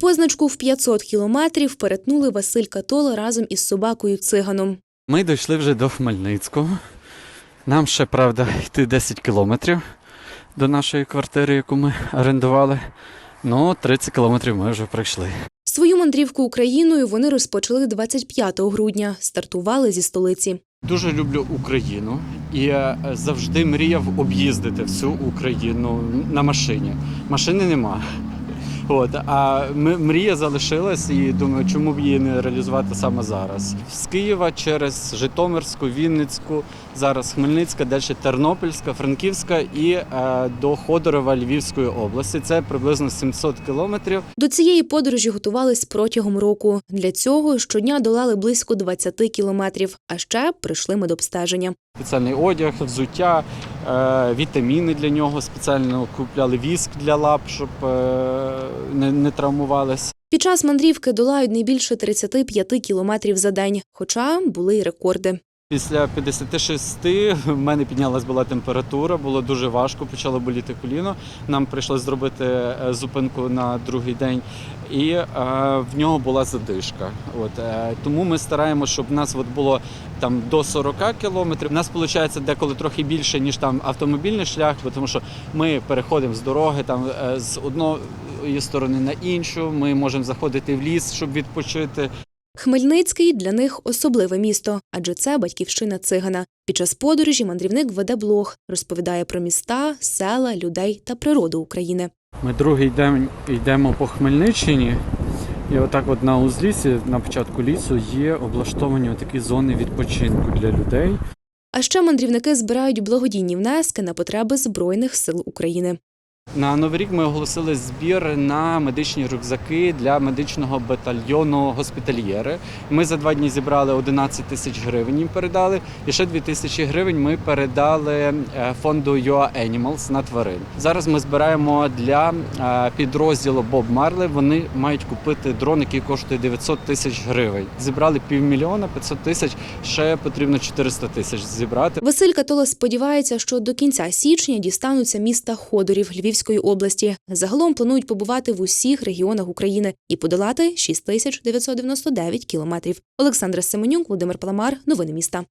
Позначку в 500 кілометрів перетнули Василь Катола разом із собакою циганом. Ми дійшли вже до Хмельницького. Нам ще, правда, йти 10 кілометрів до нашої квартири, яку ми орендували. Ну, 30 кілометрів ми вже пройшли. Свою мандрівку Україною вони розпочали 25 грудня. Стартували зі столиці. Дуже люблю Україну і завжди мріяв об'їздити всю Україну на машині. Машини нема. От, а мрія залишилась і думаю, чому б її не реалізувати саме зараз. З Києва через Житомирську, Вінницьку, зараз Хмельницька, далі Тернопільська, Франківська і е, до Ходорова Львівської області. Це приблизно 700 кілометрів. До цієї подорожі готувались протягом року. Для цього щодня долали близько 20 кілометрів. А ще прийшли медобстеження. спеціальний одяг, взуття, вітаміни для нього спеціально купляли віск для лап, щоб е, не, не травмувались. Під час мандрівки долають не більше 35 кілометрів за день, хоча були й рекорди. Після 56 в мене піднялась була температура, було дуже важко, почало боліти коліно. Нам прийшлось зробити е, зупинку на другий день, і е, в нього була задишка. От е, тому ми стараємося, щоб нас от було там до 40 кілометрів. У нас виходить деколи трохи більше ніж там автомобільний шлях, тому що ми переходимо з дороги там е, з одної сторони на іншу. Ми можемо заходити в ліс, щоб відпочити. Хмельницький для них особливе місто, адже це батьківщина цигана. Під час подорожі мандрівник веде блог, розповідає про міста, села, людей та природу України. Ми другий день йдемо по Хмельниччині, і отак от на узлісі, на початку лісу, є облаштовані такі зони відпочинку для людей. А ще мандрівники збирають благодійні внески на потреби Збройних сил України. На Новий рік ми оголосили збір на медичні рюкзаки для медичного батальйону госпітальєри. Ми за два дні зібрали 11 тисяч гривень. Їм передали. І ще 2 тисячі гривень ми передали е, фонду UA Animals на тварин. Зараз ми збираємо для е, підрозділу Боб Марли. Вони мають купити дрон, який коштує 900 тисяч гривень. Зібрали півмільйона, 500 тисяч. Ще потрібно 400 тисяч зібрати. Василь Катола сподівається, що до кінця січня дістануться міста Ходорів Львівської області. Загалом планують побувати в усіх регіонах України і подолати 6999 кілометрів. Олександра Семенюк, Володимир Паламар. Новини міста.